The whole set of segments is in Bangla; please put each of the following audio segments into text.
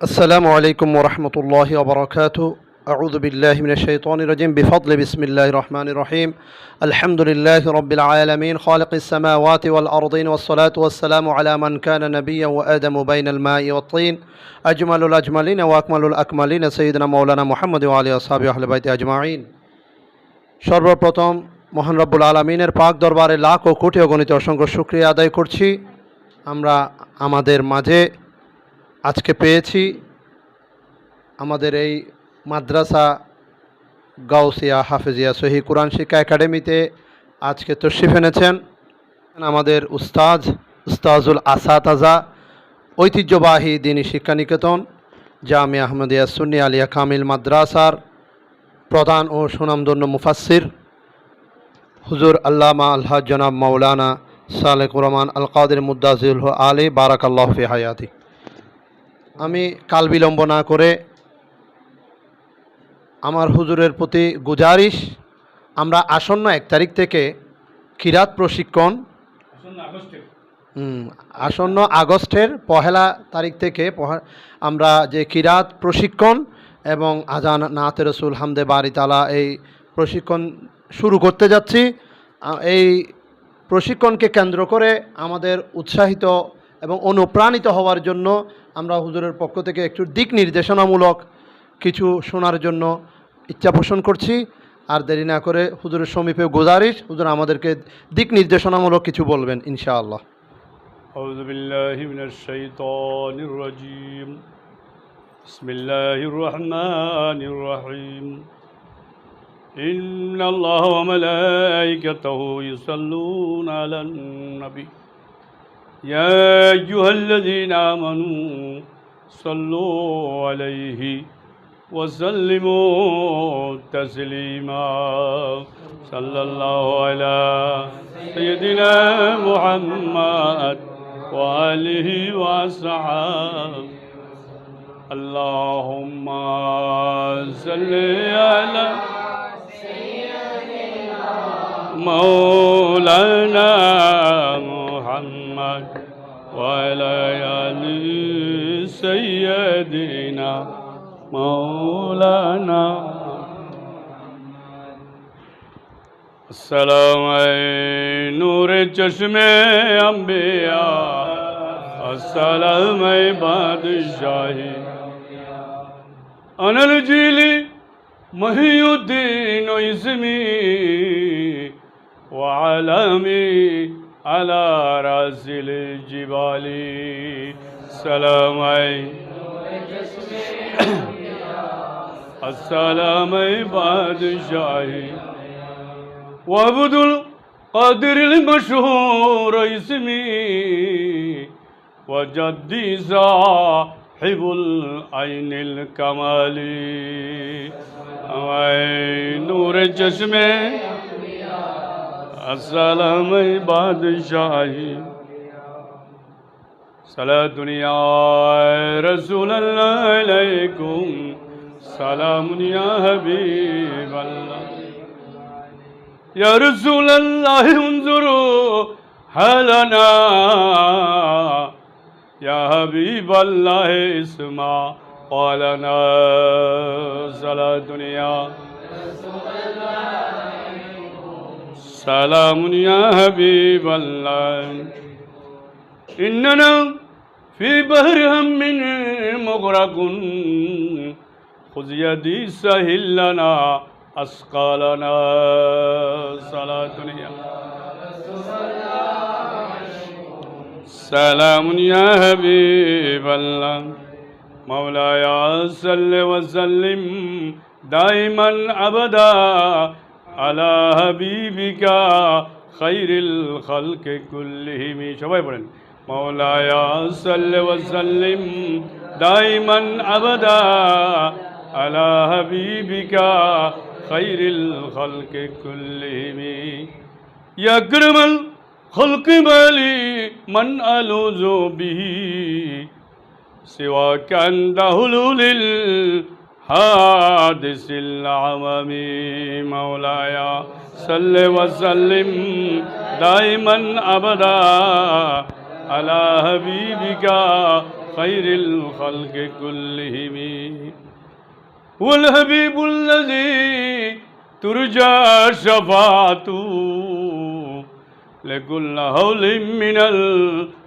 السلام عليكم ورحمة الله وبركاته أعوذ بالله من الشيطان الرجيم بفضل بسم الله الرحمن الرحيم الحمد لله رب العالمين خالق السماوات والأرضين والصلاة والسلام على من كان نبيا وآدم بين الماء والطين أجمل الأجملين وأكمل الأكملين سيدنا مولانا محمد وعلى أصحابه أهل بيت أجمعين সর্বপ্রথম মহান রব্বুল আলমিনের পাক দরবারে লাখ ও কোটি অগণিত অসংখ্য শুক্রিয়া আদায় করছি আমরা আমাদের মাঝে আজকে পেয়েছি আমাদের এই মাদ্রাসা গাউসিয়া হাফেজিয়া সহি কোরআন শিক্ষা একাডেমিতে আজকে তশরিফ এনেছেন আমাদের উস্তাজ উস্তাজুল আসাতাজা ঐতিহ্যবাহী দিনী শিক্ষা নিকেতন জামিয়া আহমদিয়া সুন্নি আলিয়া কামিল মাদ্রাসার প্রধান ও সুনামধন্য মুফাসির হুজুর আল্লামা আল্লাহ জনাব মাওলানা সালেক রহমান আল কাদের মুদাজিল আলী বারাক আল্লাহ ফি হায়াতি। আমি কাল বিলম্ব না করে আমার হুজুরের প্রতি গুজারিশ। আমরা আসন্ন এক তারিখ থেকে কিরাত প্রশিক্ষণ। আসন্ন আগস্টের। পহেলা তারিখ থেকে আমরা যে কিরাত প্রশিক্ষণ এবং আজান নাতে রসুল হামদে বাড়ি তালা এই প্রশিক্ষণ শুরু করতে যাচ্ছি। এই প্রশিক্ষণকে কেন্দ্র করে আমাদের উৎসাহিত এবং অনুপ্রাণিত হওয়ার জন্য আমরা হুজুরের পক্ষ থেকে একটু দিক নির্দেশনামূলক কিছু শোনার জন্য ইচ্ছা পোষণ করছি আর দেরি না করে হুজুরের সমীপে গুজারিশ হুজুর আমাদেরকে দিক নির্দেশনামূলক কিছু বলবেন ইনশাআল্লাহ أعوذ بالله من الشيطان الرجيم بسم الله الرحمن الرحيم إن الله وملائكته يصلون على النبي يا أيها الذين آمنوا صلوا عليه وسلموا تسليما. صلى الله على سيدنا محمد وآله وأصحابه. اللهم صل على مولانا محمد وعلى آل سيدنا مولانا السلام عليكم نور چشم انبیاء السلام بادشاہی انا الجيلي محي الدين اسمي وعلامي على راس الجبال سلام السلام بادشاهي وعبد القادر المشهور اسمي وجدي صاحب العين الكمال عين نور چشمه السلام ای بادشاہی. صلاة دنیا رسول اللہ علیکم. سلام یا حبیب اللہ یا رسول اللہ انظرو حلنا. یا حبیب اللہ اسما قالنا. صلاة دنیا رسول اللہ سلام يا حبيب الله. إننا في بحر هم مغرق. خذ يدي سهل لنا أسقالنا صلاة يا سلام يا حبيب الله. مولاي صل وسلم دائما أبدا. علی حبیبکا خیر الخلق کلہم شبائے پڑھیں مولا یا صلی و سلیم دائما ابدا علی حبیبکا خیر الخلق کلہم یا کرم الخلق بلی من علوزو بھی سوا کندہ حلول الحادث العمم مولاي. صل وسلم دائما أبدا على حبيبك خير الخلق كلهم. والحبيب الذي ترجى شفاعته لكل هول من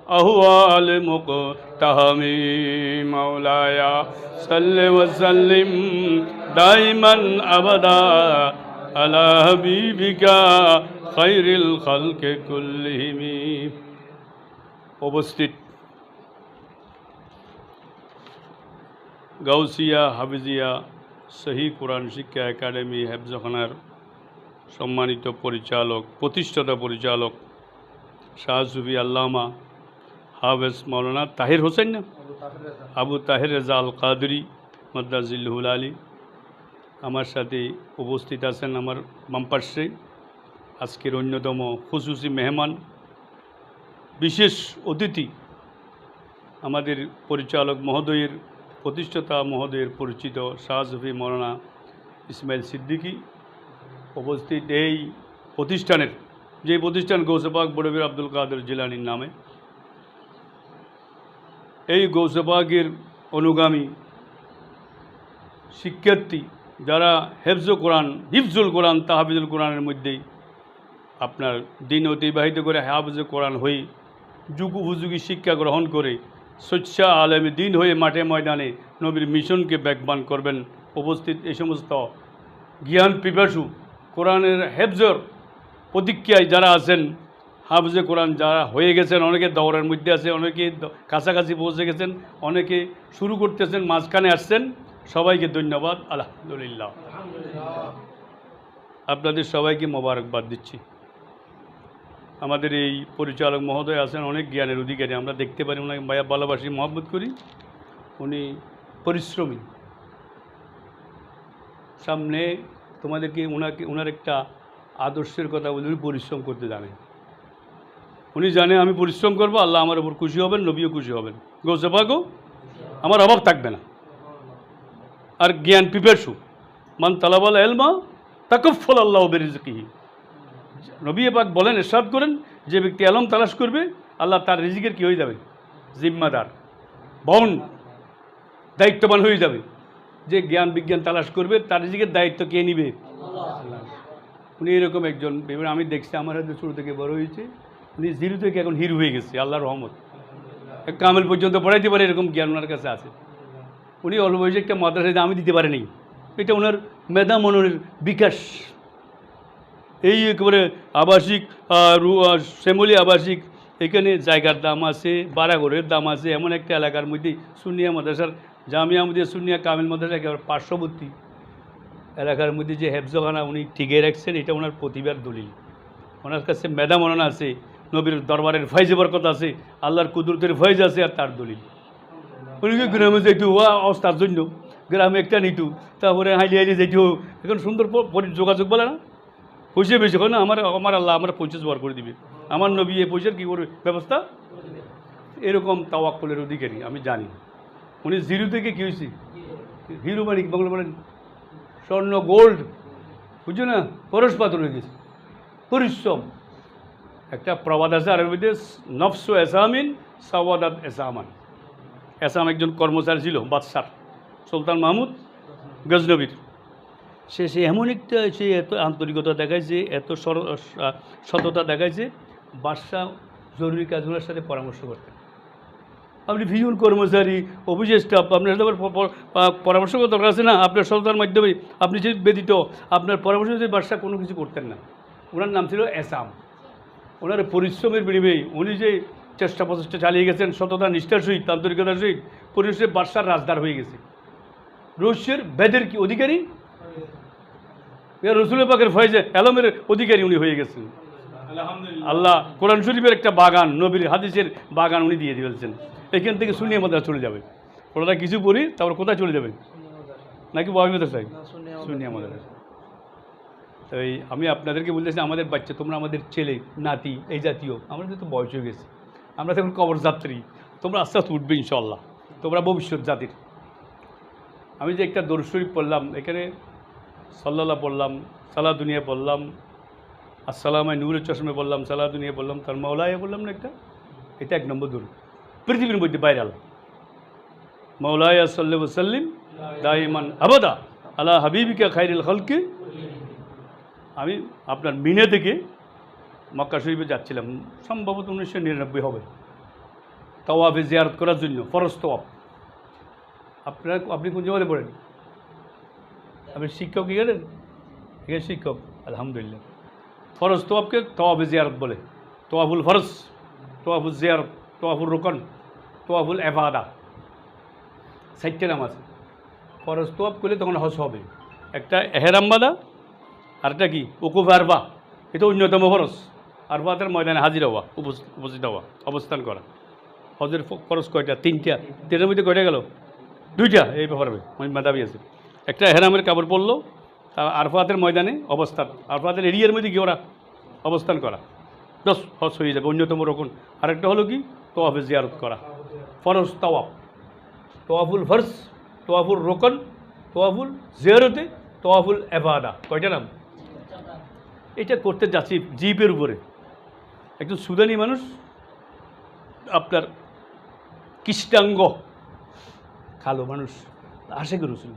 الأهوال مقتهم مولاي صل وسلم دائما أبدا على حبيبك خير الخلق كلهم উপস্থিত গাউসিয়া হাফিজিয়া সহি কোরআন শিক্ষা একাডেমি হেফজখানার সম্মানিত পরিচালক প্রতিষ্ঠাতা পরিচালক শাহসুফি আল্লামা হাফেজ মৌলানা তাহির হোসেন না? আবু তাহির রেজা আল কাদরি মদ্দাজিল্লুল আলী। আমার সাথে উপস্থিত আছেন আমার বামপার্শ্বে আজকের অন্যতম খুশুসি মেহমান। বিশেষ অতিথি আমাদের পরিচালক মহোদয়ের, প্রতিষ্ঠাতা মহোদয়ের পরিচিত শাহসফি মৌলানা ইসমাইল সিদ্দিকী উপস্থিত এই প্রতিষ্ঠানের, যে প্রতিষ্ঠান গৌসবাগ বড়বীর আব্দুল কাদের জিলানির নামে। এই গৌসবাগের অনুগামী শিক্ষার্থী যারা হেফজ কোরআন, হিফজুল কোরআন, তাহাফিজুল কোরআনের মধ্যেই আপনার দিন অতিবাহিত করে হাফজ কোরআন হয়ে যুগ উপযোগী শিক্ষা গ্রহণ করে স্বচ্ছা আলেমী দিন হয়ে মাঠে ময়দানে নবীর মিশনকে ব্যাকবান করবেন উপস্থিত এই সমস্ত জ্ঞান পিপাসু কোরআনের হেফজর প্রতিক্রিয়ায় যারা আছেন হাফজে কোরআন যারা হয়ে গেছেন, অনেকে দৌড়ের মধ্যে আছে, অনেকে কাছাকাছি পৌঁছে গেছেন, অনেকে শুরু করতেছেন, মাঝখানে আসছেন। সবাইকে ধন্যবাদ, আলহামদুলিল্লাহ। আপনাদের সবাইকে মোবারকবাদ দিচ্ছি। আমাদের এই পরিচালক মহোদয় আছেন, অনেক জ্ঞানের অধিকারী, আমরা দেখতে পারি ওনাকে মায়া ভালোবাসি, মহব্বত করি। উনি পরিশ্রমী। সামনে তোমাদেরকে ওনাকে ওনার একটা আদর্শের কথা বলি পরিশ্রম করতে জানেন। উনি জানে আমি পরিশ্রম করব, আল্লাহ আমার উপর খুশি হবেন, নবীও খুশি হবেন। গৌসেবাগো আমার অভাব থাকবে না। আর জ্ঞান পিপেরসু। মান তালাবাল এলমা তাকফল আল্লাহ বেরিজকিহি নবী পাক বলেন, এরশাদ করেন, যে ব্যক্তি আলম তালাশ করবে, আল্লাহ তার রিজিকের কী হয়ে যাবে? জিম্মাদার, বহন, দায়িত্ববান হয়ে যাবে। যে জ্ঞান বিজ্ঞান তালাশ করবে, তার রিজিকের দায়িত্ব কে নিবে? উনি এরকম একজন আমি দেখছি, আমার হাতে ছোটো থেকে বড় হয়েছে। উনি জিরো থেকে এখন হিরো হয়ে গেছে আল্লাহ রহমত। কামেল পর্যন্ত পড়াইতে পারে এরকম জ্ঞান ওনার কাছে আছে। উনি অল্প বয়সে একটা মাদ্রাসায় আমি দিতে পারিনি। এটা ওনার মেধা মননের বিকাশ। এই একেবারে আবাসিক শ্যামলী আবাসিক, এখানে জায়গার দাম আছে, বারাঘরের দাম আছে, এমন একটা এলাকার মধ্যে সুনিয়া মাদ্রাসার, জামিয়া মধ্যে সুনিয়া কামিল মাদ্রাসা একেবারে পার্শ্ববর্তী এলাকার মধ্যে যে হেফজখানা উনি টিকে রাখছেন, এটা ওনার প্রতিভার দলিল। ওনার কাছে মেধা মননা আছে নবীর দরবারের ফয়জে বরকত আছে, আল্লাহর কুদরতের ফয়জ আছে আর তার দলিল। উনিকে গ্রামে যাইতো ওয়া অবস্থার জন্য। গ্রামে একটা নিতু, তারপরে হাইলি হাইলি যাইতো। এখন সুন্দর যোগাযোগ বলে না? পয়সা বেশি হয় না? আমার আমার আল্লাহ আমার পঁচিশ বার করে দিবে। আমার নবী এই পয়সার কী করবে ব্যবস্থা? এরকম তাওয়াক্কুলের অধিকারী, আমি জানি। উনি জিরো থেকে কী হয়েছে হিরো মানিক বাংলা বলেন, স্বর্ণ, গোল্ড, বুঝছ না? পরশ পাথর হয়ে গেছে। পরিশ্রম। একটা প্রবাদ আছে আরবিতে নফস এসামিন সাওয়াদাত এসামান এসাম একজন কর্মচারী ছিল, বাদশার, সুলতান মাহমুদ গজনবীর। সে সে এমন একটা, সে এত আন্তরিকতা দেখাইছে, এত সততা দেখাইছে, বাদশাহ জরুরি কাজগুলোর সাথে পরামর্শ করতেন। আপনি ভিউন কর্মচারী অফিসের স্টাফ আপনার সাথে পরামর্শ দরকার আছে না? আপনার সততার মাধ্যমে, আপনি যে ব্যতীত, আপনার পরামর্শ যদি বাদশাহ কোনো কিছু করতেন না, ওনার নাম ছিল এসাম ওনার পরিশ্রমের বিনিময়ে উনি যে চেষ্টা প্রচেষ্টা চালিয়ে গেছেন সততা নিষ্ঠার সহিত আন্তরিকতার সহিত পরিশ্রমের বাদশার রাজদার হয়ে গেছে। রহস্যের বেদের কি অধিকারী? রসুলের পাকের ফয়েজে আলমের অধিকারী উনি হয়ে গেছেন। আল্লাহ কোরআন শরীফের একটা বাগান নবীর হাদিসের বাগান উনি দিয়ে দিয়েছেন। এখান থেকে শুনিয়ে আমাদের চলে যাবে। ওনারা কিছু পড়ি তারপর কোথায় চলে যাবে? নাকি বাবু চাই শুনিয়ে আমাদের তো এই, আমি আপনাদেরকে বলতেছি আমাদের বাচ্চা, তোমরা আমাদের ছেলে, নাতি, এই জাতীয় আমাদের তো বয়স হয়ে গেছে। আমরা তখন কবর যাত্রী। তোমরা আস্তে আস্তে উঠবে ইনশাল্লাহ তোমরা ভবিষ্যৎ জাতির। আমি যে একটা দরুদ শরীফ পড়লাম, এখানে সাল্লাল্লাহ পড়লাম সালা দুনিয়া পড়লাম আসসালামায় নূরের চশমে বললাম সালা দুনিয়া বললাম তার মাওলায় বললাম না একটা? এটা এক নম্বর দরুদ। পৃথিবীর মধ্যে ভাইরাল। মৌলায়া সাল্লি ওসাল্লিম দাইমান আবাদা আলা হাবিবিকা খাইরুল হলকে আমি আপনার মিনে থেকে মক্কা শরীফে যাচ্ছিলাম। সম্ভবত উনিশশো নিরানব্বই হবে। তওয়াফে জিয়ারত করার জন্য, ফরজ তওয়াফ। আপনার আপনি কোন জায়গায় পড়েন? আপনি শিক্ষক গেলেন এখানে শিক্ষক, আলহামদুলিল্লাহ। ফরজ তোয়াবকে তোয়াফে জিয়ারত বলে। তোয়াফুল ফরজ তোয়াফুল জিয়ারত তোয়াফুল রোকন তোয়াফুল এফাদা। চারটে নাম আছে ফরজ তোয়াব করলে তখন হস হবে। একটা এহেরাম বাদা আরেকটা কি? উকুফ আরবা। এটা অন্যতম ফরজ আরবাতের ময়দানে হাজির হওয়া উপস্থিত হওয়া, অবস্থান করা। হজের ফরজ কয়টা? তিনটা। তিনটার মধ্যে কয়টা গেল? দুইটা, এই ব্যাপারে মেধাবী আছে। একটা হেরামের কাপড় পরলো আরফাতের ময়দানে অবস্থান আরফাতের এরিয়ার মধ্যে কি ওরা অবস্থান করা। দশ হজ হয়ে যাবে, অন্যতম রকম। আরেকটা হলো কি? তোয়াফে জিয়ারত করা। ফরজ তওয়াফ। তোয়াফুল ফরজ তোয়াফুল রোকন, তোয়াফুল জিয়ারতে, তোয়াফুল এবাদা। কয়টা নাম? এটা করতে যাচ্ছি জিপের উপরে। একজন সুদানি মানুষ, আপনার কৃষ্টাঙ্গ, কালো মানুষ আসে রসুল।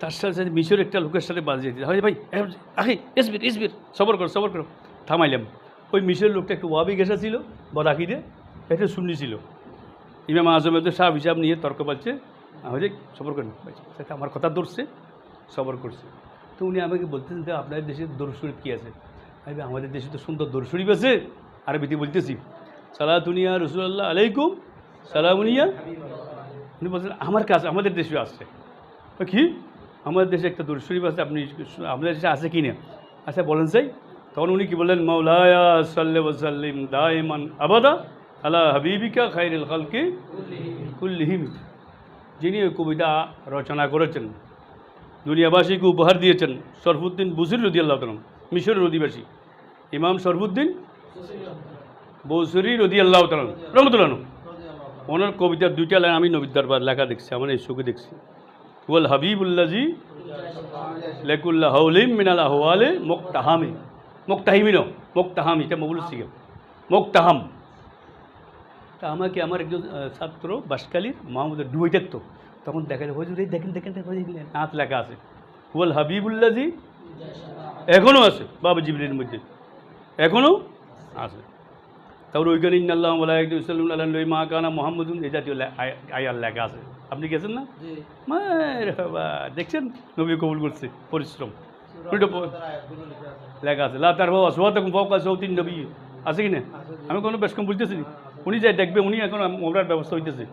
তার সাথে মিশর একটা লোকের সাথে বাজিয়ে দিল হয় ভাই আহে এসবির এসবির সবর করো সবর করো। থামাইলাম। ওই মিশরের লোকটা একটু ওয়াবি গেসা ছিল বদাকিদে এটা শুনি ছিল। ইমাম আজমের তো সাহেব হিসাব নিয়ে তর্ক পাচ্ছে। হয়ে সবর করেন। আমার কথা ধরছে, সবর করছে। তো উনি আমাকে বলতেছেন যে আপনাদের দেশে শরীফ কী আছে? বলি, আমাদের দেশে তো সুন্দর দৌড় শরীফ আছে আরবিতে বলতেছি সালাতুনিয়া রসুল্লাহ আলাইকুম সালামুনিয়া। উনি বলছেন আমার কাছে আমাদের দেশে আসছে। কি? আমাদের দেশে একটা দূর শরীফ আছে আপনি আমাদের দেশে আছে কি না? আচ্ছা বলেন চাই তখন উনি কি বললেন মাওলায়া সাল্লে দায়মান আবাদা আলা হাবিবিকা খাইরুল খালকে কুল্লিহিম। যিনি ওই কবিতা রচনা করেছেন দুনিয়াবাসীকে উপহার দিয়েছেন শরফুদ্দিন বুজির রদি আল্লাহ তালম মিশরের অধিবাসী। ইমাম শরফুদ্দিন বৌসুরি রদি আল্লাহ তালম রহমতুল্লাহ ওনার কবিতার দুইটা লাইন আমি নবীর দরবার লেখা দেখছি আমার এই চোখে দেখছি। ওয়াল হাবিবুল্লাজি লেকুল্লাহ হৌলিম মিনাল আহওয়ালে মোক্তাহামে। মোক্তাহিমিন মোক্তাহাম এটা মবুল শিখে। মোক্তাহাম। তা আমাকে আমার একজন ছাত্র বাসকালীর মাহমুদের ডুবে থাকতো তখন দেখা যায় হজুর এই দেখেন দেখেন দেখেন, নাত লেখা আছে। ওয়াল হাবিবুল্লাজি এখনও আছে বাবা জিবলির মধ্যে। এখনও আছে। তারপর ওইখানে ইন্নাল্লাহ মালাইকুসাল্লাম আল্লাহ মা কানা মোহাম্মদুন এই জাতীয় আয়ার লেখা আছে। আপনি গেছেন না? বাবা দেখছেন? নবী কবুল করছে পরিশ্রম। লেখা আছে। লা তার বাবা সোয়া তখন ফৌকা সৌতিন নবী। আছে কি না? আমি কোনো বেশ কম বুঝতেছি না। উনি যাই দেখবে উনি এখন ওমরার ব্যবস্থা হইতেছে।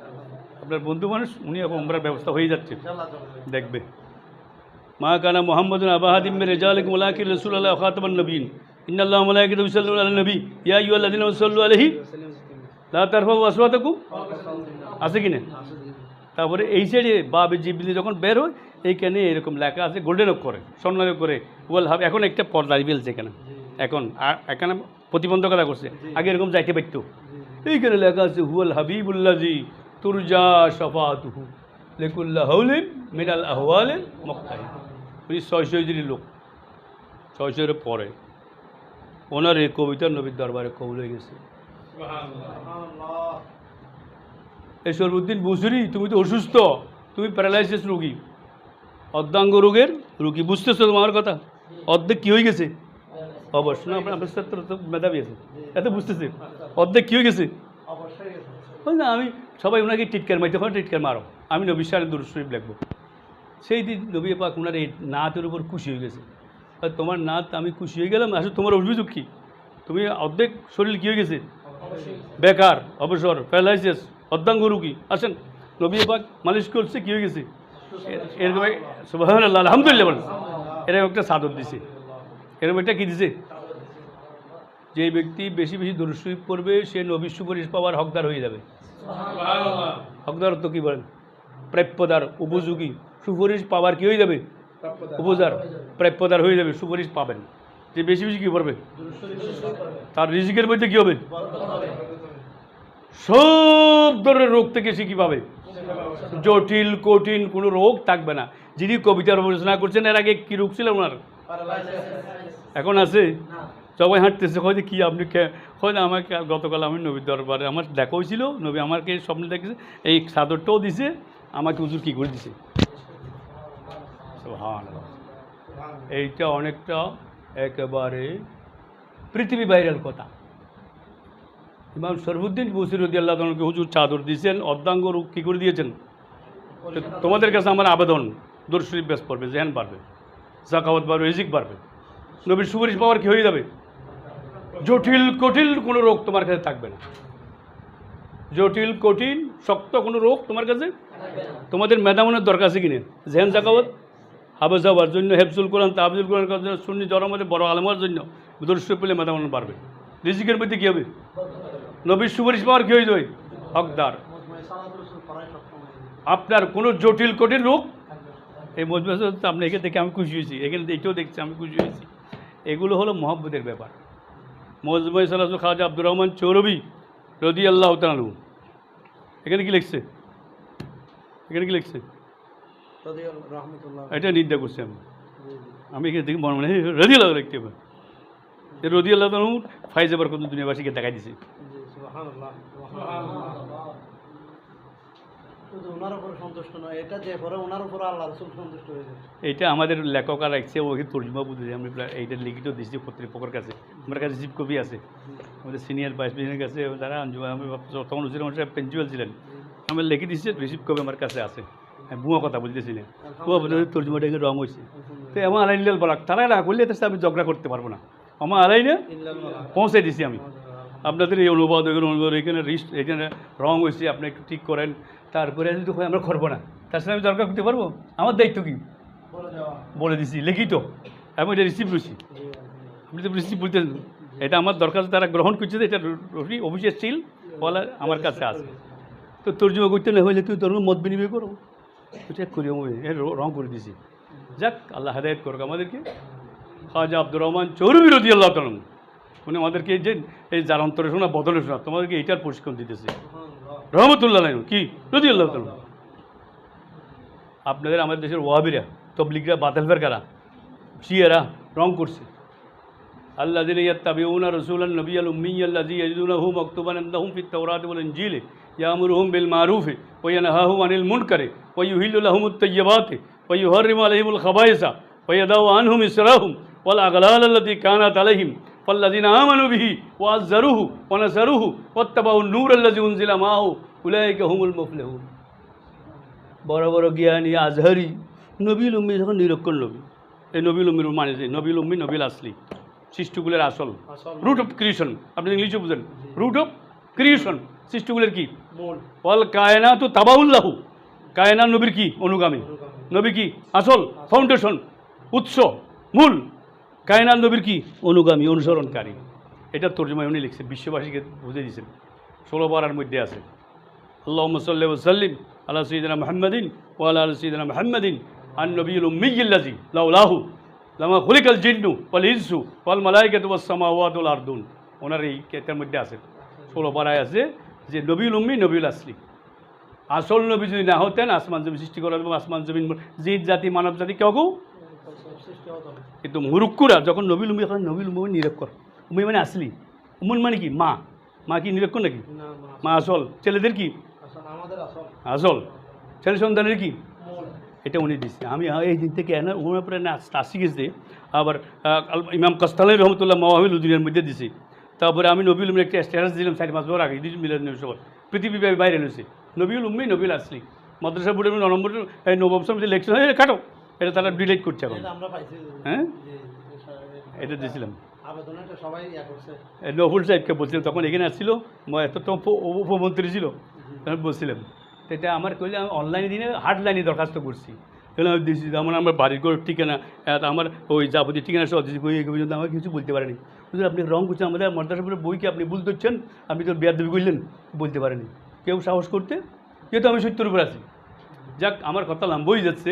আপনার বন্ধু মানুষ উনি এখন ওমরার ব্যবস্থা হয়ে যাচ্ছে। দেখবে। মা কানা মোহাম্মদ আবাহাদিম রেজালিক মুলাকির রসুল আল্লাহ খাতমান নবীন। ইন্নাল্লাহ মালাইকাতু ইউসাল্লুনা আলান নবী। ইয়া আইয়ুহাল্লাযিনা সাল্লু আলাইহি লা তারফাউ আসওয়াতাকুম। আছে কি না? তারপরে এই সাইডে বাবে জিবলি যখন বের হয়, এইখানে এরকম লেখা আছে গোল্ডেন করে স্বর্ণ করে। ওয়াল হাব, এখন একটা পর্দা বেলছে এখানে। এখন এখানে প্রতিবন্ধকতা করছে। আগে এরকম যাইতে পারতো। এইখানে লেখা আছে, হুয়াল হাবিবুল্লাজি তুরজা শফাতুহু লেকুল্লাহ হৌলিন মিনাল আহওয়ালে মক্কাই উনি ছয়শো হিজড়ির লোক। ছয়শোর পরে ওনার এই কবিতা নবীর দরবারে কবুল হয়ে গেছে। এই সরবুদ্দিন বুসুরি তুমি তো অসুস্থ তুমি প্যারালাইসিস রোগী। অর্ধাঙ্গ রোগের রুগী বুঝতেছো তোমার কথা? অর্ধেক কী হয়ে গেছে? অবশ্যই না আপনার ছাত্র তো মেধাবী আছে। এত বুঝতেছে? অর্ধেক কী হয়ে গেছে? না আমি সবাই ওনাকে টিটকার মারতে পারেন টিটকার মারো। আমি নবী সারের দূর শরীফ লিখব। সেই দিন নবী পাক ওনার এই নাতের উপর খুশি হয়ে গেছে। আর তোমার নাত আমি খুশি হয়ে গেলাম আসলে তোমার অভিযোগ কী? তুমি অর্ধেক শরীর কী হয়ে গেছে? বেকার অবসর প্যারালাইসিস অর্ধাঙ্গ রুগী। আসেন নবী পাক মালিশ করছে কী হয়ে গেছে? এরকম সুবাহ আলহামদুলিল্লাহ বলেন। এরকম একটা সাদর দিছে। এরকম একটা কী দিছে? যে ব্যক্তি বেশি বেশি দর্শিপ করবে সে নবী সুপারিশ পাওয়ার হকদার হয়ে যাবে। হকদার তো কী বলেন? প্রাপ্যদার উপযোগী। সুপারিশ পাওয়ার কী হয়ে যাবে? উপজার প্রাপ্যদার হয়ে যাবে সুপারিশ পাবেন। যে বেশি বেশি কী করবে? তার রিজিকের মধ্যে কী হবে? সব ধরনের রোগ থেকে সে কী পাবে? জটিল কঠিন কোনো রোগ থাকবে না। যিনি কবিতার রচনা করছেন এর আগে কী রোগ ছিল ওনার? এখন আছে? সবাই হাঁটতেছে হয়তো কি আপনি হয়তো আমাকে গতকাল আমি নবীর দরবারে আমার দেখা হয়েছিল নবী আমাকে স্বপ্নে দেখেছে এই চাদরটাও দিছে আমাকে হুজুর কী করে দিছে। এইটা অনেকটা একেবারে পৃথিবী বাইরের কথা। ইমাম শরফুদ্দিন বসিরুদ্দি আল্লাহ তালকে হুজুর চাদর দিয়েছেন অর্ধাঙ্গ রূপ কী করে দিয়েছেন? তোমাদের কাছে আমার আবেদন দর্শরীফ ব্যাস পড়বে জেহান পারবে জাকাওয়াত পারবে রিজিক পারবে নবীর সুপারিশ পাওয়ার কি হয়ে যাবে? জটিল কঠিন কোনো রোগ তোমার কাছে থাকবে না। জটিল কঠিন, শক্ত কোনো রোগ তোমার কাছে, তোমাদের মেধামনের দরকার আছে কিনে জেহান জাকাওয়াত হাবেজ হওয়ার জন্য, হেফজুল কোরআন তাহজুল কোরআন করার জন্য সুন্নি জড়ার মধ্যে বড় আলমার জন্য। দর্শক পেলে মেধামন পারবে রিজিকের মধ্যে কী হবে? নবীর সুপারিশ পাওয়ার কী হয়ে? যাবে হকদার। আপনার কোনো জটিল কঠিন রোগ? এই মজমাস আপনি এখান থেকে আমি খুশি হয়েছি। এখানে এটাও দেখছি, আমি খুশি হয়েছি। এগুলো হলো মহব্বতের ব্যাপার। মজমাই সালাহ খাজা আব্দুর রহমান চৌরবি রদি আল্লাহ তালু এখানে কি লিখছে? এখানে কি লিখছে? এটা নিন্দা করছি আমি আমি এখানে দেখি মনে মনে রদি আল্লাহ লিখতে এই রদি আল্লাহ ফাইজ এবার কত দুনিয়াবাসীকে দেখাই দিছে। এটা পরে আমাদের লেখকরা রাখছে ওকে তর্জমা বুঝেছি আমি এইটা লিখিত দিচ্ছি কর্তৃপক্ষের কাছে। আমার কাছে জিপ কপি আছে। আমাদের সিনিয়র ভাইস প্রেসিডেন্টের কাছে তারা আমি তখন সাহেব প্রিন্সিপাল ছিলেন। আমি লিখে দিচ্ছি রিসিভ কপি আমার কাছে আছে। বুয়া কথা বলতেছি না বুয়া তর্জমাটা এখানে রং হয়েছে? তো আমার আলাই নিলে বলাক তারা না করলে তো আমি ঝগড়া করতে পারব না। আমার আলাই না পৌঁছে দিছি আমি। আপনাদের এই অনুবাদ এখানে অনুবাদ এখানে রিস্ট এখানে রং হয়েছে আপনি একটু ঠিক করেন। তারপরে যদি হয় আমরা করব না। তার সাথে আমি দরকার করতে পারব? আমার দায়িত্ব কি? বলে দিছি লিখিত। আমি এটা রিসিভ করছি। আপনি তো রিসিভ বলতেন এটা আমার দরকার তারা গ্রহণ করছে এটা অফিসের সিল বলা আমার কাছে আছে। তো তর্জমা করতে না হইলে তুই তোর মত বিনিময় করো। চেক করি রং করে দিছি যাক আল্লাহ হেদায়ত করুক আমাদেরকে খাজা আব্দুর রহমান চৌরবি রদি আল্লাহ তালন উনি আমাদেরকে যে এই যার অন্তরে শোনা বদলে শোনা তোমাদেরকে এইটার প্রশিক্ষণ দিতেছে রহমতুল্লাহ কি রদি আল্লাহ তালন আপনাদের আমাদের দেশের ওয়াহাবিরা তবলিগরা বাতিল ফেরকারা শিয়ারা রং করছে আল্লাহ দিন ইয়াত্তাবিউনা রসুলান নবী আল উম্মি আল্লাজি ইয়াজিদুনাহু মাকতুবান আনদাহুম ফিত তাওরাত ওয়াল ইনজিল ইয়ামুরুহুম বিল মারুফ ওয়ানহাহুম আনিল মুনকারে ওয়াইহিল্লু লাহুম আত-তাইয়্যিবাতি ওয়াইহাররিমু আলাইহিমুল খাবাইসা ওয়াইদাউ আনহুম ইসরাহুম ওয়াল আগলাল আল্লাতী কানাত আলাইহিম ফাল্লাযীনা আমানু বিহি ওয়াআযযারুহু ওয়ানাসারুহু ওয়াত্তাবাউ নূর আল্লাযী উনজিলা মাহু উলাইকা হুমুল মুফলিহুন বড় বড় জ্ঞানী আজহারি নবীল উম্মি যখন নিরক্ষণ নবী এই নবীল উম্মির মানে যে নবীল উম্মি নবীল আসলি সৃষ্টিগুলের আসল রুট অফ ক্রিয়েশন আপনি ইংলিশে বুঝেন। রুট অফ ক্রিয়েশন সৃষ্টিগুলোর কি? অল কায়না তো তাবাউল্লাহু কায়না নবীর কি? অনুগামী। নবী কি? আসল ফাউন্ডেশন উৎস মূল। কায়না নবীর কি? অনুগামী অনুসরণকারী। এটা তর্জমায় উনি লিখছে বিশ্ববাসীকে বুঝে দিয়েছেন। ষোলো বারার মধ্যে আছে। আল্লাহ সাল্লি ওসাল্লিম আল্লাহ সঈদনা মোহাম্মদিন ও আল্লাহ সঈদনা মোহাম্মদিন আন নবীল উম্মিল্লাজি লাউলাহু লামা খুলিকাল জিন্নু ওয়াল ইনসু ওয়াল মালাইকাত ওয়াস সামাওয়াতুল আরদুন। ওনার এই কেতার মধ্যে আছে। ষোলো পাড়ায় আছে যে নবীল উম্মি নবীল আসলি। আসল নবী যদি না হতেন আসমান জমি সৃষ্টি করা এবং আসমান জমিন জিত জাতি মানব জাতি কেউ কেউ কিন্তু মুরুক্কুরা যখন নবীল উম্মি এখন নবীল উম্মি নিরক্ষর উম্মি মানে আসলি। উম্মন মানে কি? মা। মা কি নিরক্ষর নাকি? মা। আসল। ছেলেদের কি? আসল ছেলে সন্তানের কি? এটা উনি দিচ্ছে আমি এই দিন থেকে ওনার পরে না আসি গেছে আবার ইমাম কাস্তালাই রহমতুল্লাহ মাহিল উদ্দিনের মধ্যে দিছি। তারপরে আমি নবীল উম্মির একটা স্ট্যাটাস দিলাম চার পাঁচ বছর আগে দিদি মিলাদ নবী সবার পৃথিবী ব্যাপী বাইরে এনেছে। নবীল উম্মি নবীল আসলি। মাদ্রাসা বোর্ডের ন নম্বর এই নবম সমিতি লেকচার কাটো। এটা তারা ডিলেট করছে এখন। হ্যাঁ? এটা- দিয়েছিলাম। নফুল সাহেবকে বলছিলাম তখন এখানে আসছিল এত তো উপ- উপমন্ত্রী ছিল। তখন বলছিলাম এটা আমার কইলে আমি অনলাইনে দিনে হার্ড লাইনে দরখাস্ত করছি। আমি দিয়েছি আমার আমার বাড়ির ঘর ঠিকানা আমার ওই যাবতীয় ঠিকানা সব দিয়েছি এই পর্যন্ত আমাকে কিছু বলতে পারেনি। বুঝলেন, আপনি রং করছেন আমাদের মদ্রাসাপুরের বইকে আপনি ভুল ধরছেন? আপনি তো বিয়ার দেবী করলেন, বলতে পারেনি। কেউ সাহস করতে? যেহেতু আমি সত্যের উপর আছি। যাক, আমার কথা লাম্বই যাচ্ছে।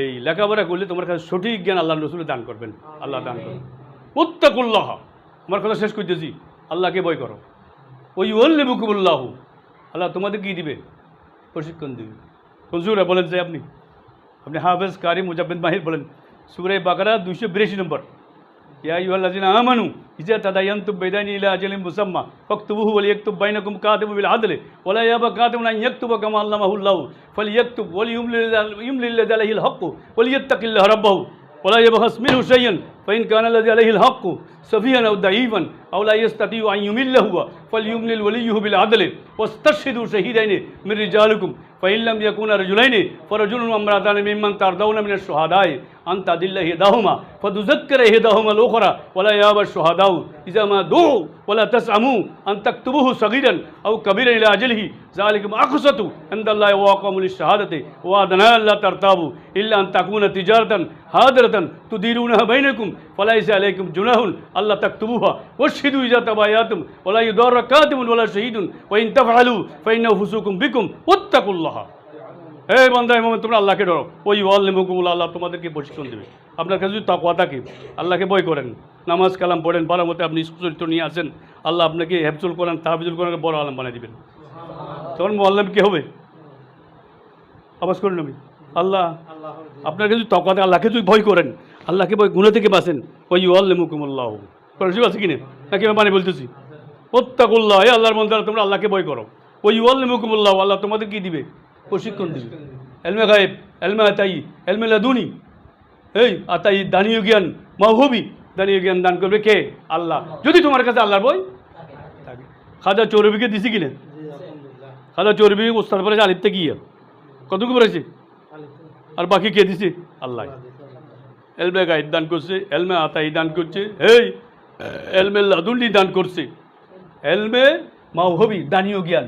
এই লেখাপড়া করলে তোমার কাছে সঠিক জ্ঞান আল্লাহ রসুল দান করবেন। আল্লাহ দান করবেন মুত্তাকুল্লাহ। আমার কথা শেষ করতেছি। আল্লাহকে ভয় করো। ওই ওল্লে বুকুবুল্লাহ আল্লাহ তোমাদের কী দিবে? প্রশিক্ষণ দিবে। হুজুরা বলেন যে আপনি अपने हाफिज़ कारी मुजबिन माहिर बलन सूर्य बकरा दो सौ नंबर। या युवाजीन आमनु इजा तदयन तुम बेदानी अजल मुसम्मा फ़क्तबू वल यकतुब बैन कुम कातब बिलादल वला याब कातब ना यकतुब कम अल्लाह फल यकतुब वल युमलिल हक़ वल यत्तक़िल्लाह रब्बहु, वला यबहस मिन हुसैन फ़इन कान लजी अलैहि हक़ सफ़ियन औ दईवन औला यस्ततीउ अन युमिल्लहु फल युमलिल वलीयहु बिल अदल वस्तशहिदू शहीदैन मिन रिजालकुम। ফাইল্লাম ইয়াকুনা রজুলাইনি ফরজুল আমরা দান মিম্মান তার দৌনা মিনের সোহাদায় أن تدل إحداهما فتذكر إحداهما الأخرى ولا يأبى الشهداء. إذا ما دعوا ولا تسأموا أن تكتبوه صغيرا أو كبيرا إلى أجله. ذلكم أقسط عند الله وأقوم للشهادة وأدنى لا ترتابوا إلا أن تكون تجارة حاضرة تديرونها بينكم. فليس عليكم جناح ألا تكتبوها. واشهدوا إذا تبايعتم ولا يضار كاتب ولا شهيد. وإن تفعلوا فإنه فسوق بكم. واتقوا الله. এই বান্দা এমন তোমরা আল্লাহকে ডরো। ওই ওয়াল নেমুকুমুল আল্লাহ তোমাদেরকে প্রশিক্ষণ দেবে। আপনার কাছে যদি তাকওয়া থাকে, আল্লাহকে বই করেন। নামাজ, কালাম পড়েন পারার মতো আপনি চরিত্র নিয়ে আসেন, আল্লাহ আপনাকে হেফজুল করেন তাহবিজুল করেন বড় আলম বানিয়ে দিবেন। তখন মোয়াল্লাম কি হবে? আবাস করেন আমি আল্লাহ, আপনার কাছে যদি তকাতে আল্লাহকে যদি ভয় করেন, আল্লাহকে ভয়, গুণা থেকে বাঁচেন ওই ওয়াল নেমুকুমুল্লাহ করেছি আছে কিনে নাকি আমি মানে বলতেছি? প্রত্যাকুল্লাহ এই আল্লাহর মন্দির তোমরা আল্লাহকে ভয় করো। ওই ওয়াল নেমুকুমুল্লাহ আল্লাহ তোমাদের কি দিবে? প্রশিক্ষণ দিবে। এলমে গায়েব, এলমে আতাই এলমে লাদুনি। এই আতাই দানীয় জ্ঞান মাহবি দানীয় জ্ঞান দান করবে কে? আল্লাহ। যদি তোমার কাছে আল্লাহর বই থাকে। খাজা চৌরবিকে দিছি কিনে? খাজা চৌরবি ওস্তাদ পড়েছে আলিপতে গিয়ে কতটুকু পড়েছে? আর বাকি কে দিছে? আল্লাহ। এলমে গাইড দান করছে, এলমে আতাই দান করছে, এই, এলমে লাদুনি দান করছে। এলমে মাহবি দানীয় জ্ঞান।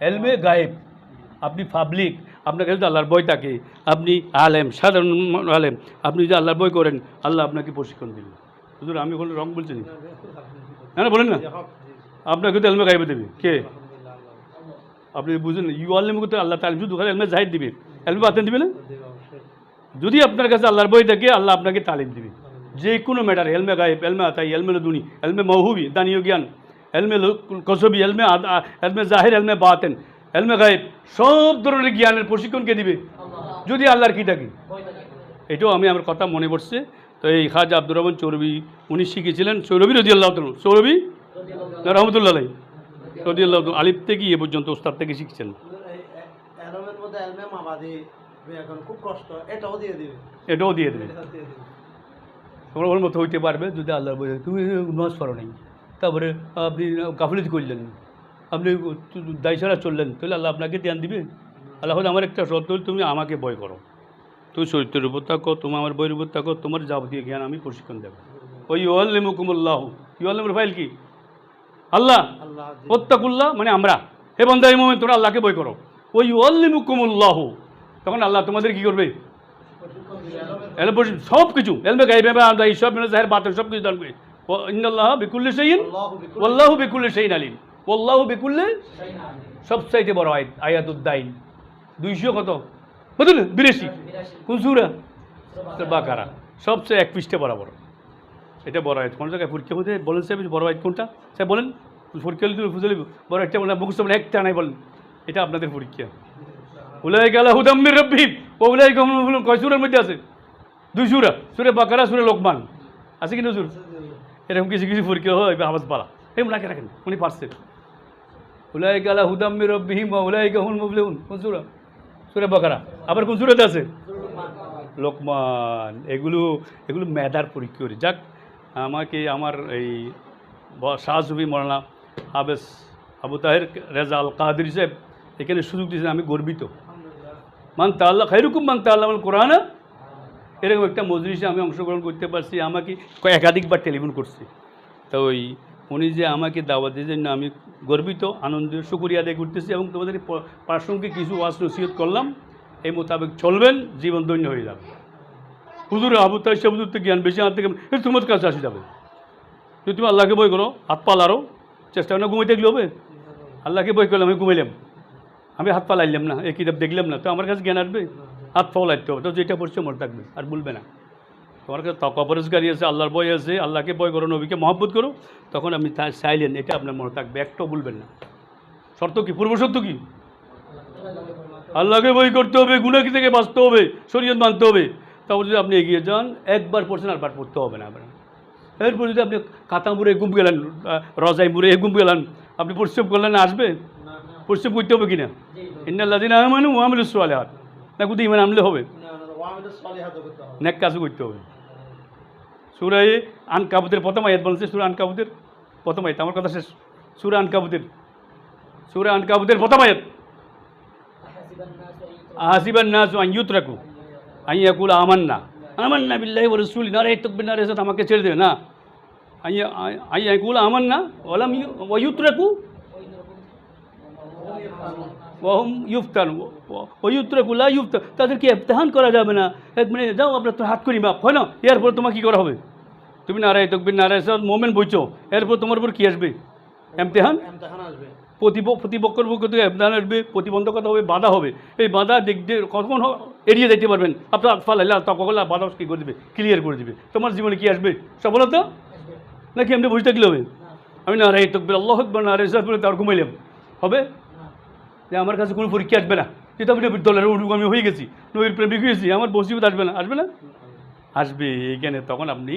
এলমে গায়েব। আপনি পাবলিক আপনার কাছে আল্লাহর বই থাকে আপনি আলেম সাধারণ আলেম আপনি যদি আল্লাহর বই করেন আল্লাহ আপনাকে প্রশিক্ষণ দিবেন হুজুর আমি কোনো রং বলছি না না, বলেন না। আপনাকে তো এলমে গাইবে দেবে। কে? আপনি বুঝলেন ইউ আল্লাহ করতে আল্লাহ তালিম শুধু খালি এলমে দিবে। এলমে বাতেন দিবে না? যদি আপনার কাছে আল্লাহর বই থাকে আল্লাহ আপনাকে তালিম দিবে। যে কোনো ম্যাটার এলমে গায়েব এলমে আতাই এলমে লদুনি এলমে মহুবি দানীয় জ্ঞান এলমে কসবি এলমে এলমে জাহির এলমে বাতেন এলমে গায়েব সব ধরনের জ্ঞানের প্রশিক্ষণ কে দিবে? যদি আল্লাহর কি থাকে। এটাও আমি আমার কথা মনে পড়ছে। তো এই খাজা আব্দুর রহমান চৌরবি উনি শিখেছিলেন সৌরবী রদি আল্লাহ সৌরবী না রহমতুল্লাহ রদি আল্লাহ আলিপ থেকে এ পর্যন্ত ওস্তাদ থেকে শিখছেন অ্যালমের মধ্যে অ্যালমে মাবাদি এখন খুব কষ্ট এটাও দিয়ে দিবে। তোমরা ওর মতো হইতে পারবে যদি আল্লাহ বলে তুমি নামাজ পড়ো নাই। তারপরে আপনি গাফিলতি করলেন। আপনি দায়সারা চললেন। তাহলে আল্লাহ আপনাকে ধ্যান দিবে। আল্লাহ বলে, আমার একটা শর্ত হল তুমি আমাকে বয় করো। তুমি চরিত্রের উপর থাকো তুমি আমার বইয়ের উপর থাকো তোমার যাবতীয় জ্ঞান আমি প্রশিক্ষণ দেবো। ওই ওয়াল্লিমুকুমুল্লাহ ইউল্লিমের ফাইল কি? আল্লাহ আল্লাহ ওত্তাকুল্লাহ মানে আমরা। হে বন্ধা এই মোমেন্ট তোমরা আল্লাহকে বই করো। ওই ওয়াল্লিমুকুমুল্লাহ তখন আল্লাহ তোমাদের কি করবে? সব কিছু এলমে গাইবে আমরা সব জাহের কিছু দান করি। ইন্দাল্লাহ বিকুল্লে সেইন ওল্লাহু বিকুল্লে সেইন আলিম। ওল্লাহু বিকুল্লে সব চাইতে বড় আয়াত আয়াতুদ্দাইন। দুইশো কত? বুঝলেন বিরাশি। কোন সুরা? বাকারা। সবচেয়ে এক পৃষ্ঠে বরাবর। এটা বড় আয়াত। কোন জায়গায় পরীক্ষা মধ্যে বলেন সাহেব, বড় আয়াত কোনটা? স্যার বলেন, ফুরকে ফুজলে বড় একটা বলেন মুখস্থ বলে, একটা নাই বলেন। এটা আপনাদের পরীক্ষা উলাই গেলা হুদাম্মির রব্বিব ও উলাই কয় সুরের মধ্যে আছে? দুই সুরা। সুরে বাকারা, সুরে লোকমান। আছে কি নজুর? এরকম কিছু কিছু ফুরকে হয় আওয়াজ পালা এই রাখে রাখেন, উনি পারছেন। উলাই গেলা হুদাম্মির রব্বিহিম বা উলাই গাহুল মুবলিউন কোন সুরা? সুরে বাকারা। আবার কোন সুরাতে আছে? লোকমান। এগুলো এগুলো মেধার পরীক্ষা করি যাক, আমাকে আমার এই শাহজুবি মরানা আবেস আবু তাহের রেজা আল কাদির সাহেব এখানে সুযোগ দিয়েছেন, আমি গর্বিত। মান তাল্লাহ খাইরুকুম মান তাল্লাহ কোরআন। এরকম একটা মজলিসে আমি অংশগ্রহণ করতে পারছি। আমাকে একাধিকবার টেলিফোন করছি। তো ওই উনি যে আমাকে দাওয়াত জন্য আমি গর্বিত আনন্দ শুকুরিয়া আদায় করতেছি এবং তোমাদের এই প- প্রাসঙ্গিক কিছু ওয়াজ নসিহত করলাম। এই মোতাবেক চলবেন, জীবন ধন্য হয়ে যাবে। হুজুর আবু তাই সে হুজুর জ্ঞান বেশি হাত থেকে তোমার কাছে আসে যাবে। যদি তুমি আল্লাহকে বই করো, হাত পা লারো, চেষ্টা না, ঘুমাইতে গেলে হবে। আল্লাহকে বই করলাম, আমি ঘুমাইলাম। আমি হাত পা না, এই কিতাব দেখলাম না, তো আমার কাছে জ্ঞান আসবে, হাত পাও লাইতে হবে। তো যেটা পড়ছে মনে থাকবে, আর বলবে না। তোমার কাছে তক অপরিষ্কারী আছে আল্লাহর বই আছে আল্লাহকে বই করো নবীকে মহব্বত করো তখন আপনি তা চাইলেন এটা আপনার মনে থাকবে একটাও বলবেন না। শর্ত কি? পূর্ব শর্ত কি? আল্লাহকে বই করতে হবে গুণাকি থেকে বাঁচতে হবে শরীয়ত মানতে হবে। তারপর যদি আপনি এগিয়ে যান একবার পড়ছেন আর বার পড়তে হবে না আপনার। এরপর যদি আপনি কাতা মুড়ে গুম গেলেন রজাই মুড়ে গুম গেলেন আপনি পরিশ্রম করলেন আসবে? পরিশ্রম করতে হবে কিনা? ইন্নাল্লাদিন আহমানু ওয়ামিলুস সালিহাত। না কোথাও ইমান আনলে হবে। নেক কাজও করতে হবে। সুরাই আন কাবুতের প্রথম আয়াত বলছে, সুরা আন কাবুতের প্রথম আয়াত, আমার কথা শেষ। সুরা আন কাবুতের সুরা আন কাবুতের প্রথম আয়াত। আহাসিবান নাস আন ইউতরাকু আই ইয়াকুল আমান্না। আমান্না বিল্লাহি ওয়া রাসূলি না রে তকবির না রে আমাকে ছেড়ে দেবে, না। আই আই ইয়াকুল আমান্না ওয়ালাম ইউ- ওয়া ইউতরাকু। ওহম ইউফতান ওয়ুত্রাকু লা ইউফতা তাদেরকে ইফতেহান করা যাবে না। এক মিনিট যাও আপনার তো হাত করি মাপ হয় না এরপর তোমার কী করা হবে? তুমি নারায় তকবির নারায় সাদ মোমেন বইছো। এরপর তোমার উপর কী আসবে? এমতেহান প্রতিপ প্রতিপক্ষের পক্ষ থেকে এমতেহান আসবে প্রতিবন্ধকতা হবে বাধা হবে। এই বাধা দেখতে কখন এড়িয়ে যেতে পারবেন? আপনার আতফাল আল্লাহ তখন বাধা কী করে দেবে? ক্লিয়ার করে দেবে। তোমার জীবনে কী আসবে? সফলতা? নাকি এমনি বসে থাকলে হবে? আমি নারায় তকবির আল্লাহ আকবর নারায় তার ঘুমাইলাম। হবে? যে আমার কাছে কোনো পরীক্ষা আসবে না। যেহেতু আমি নবীর দলের হয়ে গেছি। নবীর প্রেমিক হয়েছি আমার বসিবত আসবে না। আসবে না? আসবে এইখানে তখন আপনি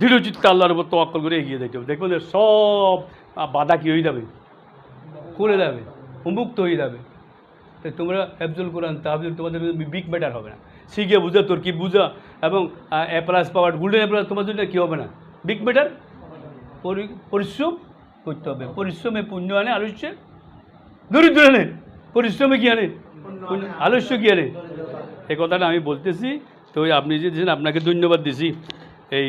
দৃঢ়চিত্ত আল্লাহর উপর তোয়াক্কল করে এগিয়ে যেতে হবে। দেখবেন সব বাধা কি হয়ে যাবে? খুলে যাবে। উন্মুক্ত হয়ে যাবে। তো তোমরা হেফজুল কোরআন তাহবিল তোমাদের বিগ ম্যাটার হবে না। শিখে বুঝা তোর কি বুঝা? এবং এ প্লাস পাওয়ার গোল্ডেন এ প্লাস তোমার জন্য কী হবে না? বিগ ম্যাটার পরিশ্রম করতে হবে। পরিশ্রমে পুণ্য আনে আলস্যে দরিদ্র আনে। পরিশ্রমে কি আরে আলস্য কি আরে এই কথাটা আমি বলতেছি। তো আপনি যে আপনাকে ধন্যবাদ দিছি। এই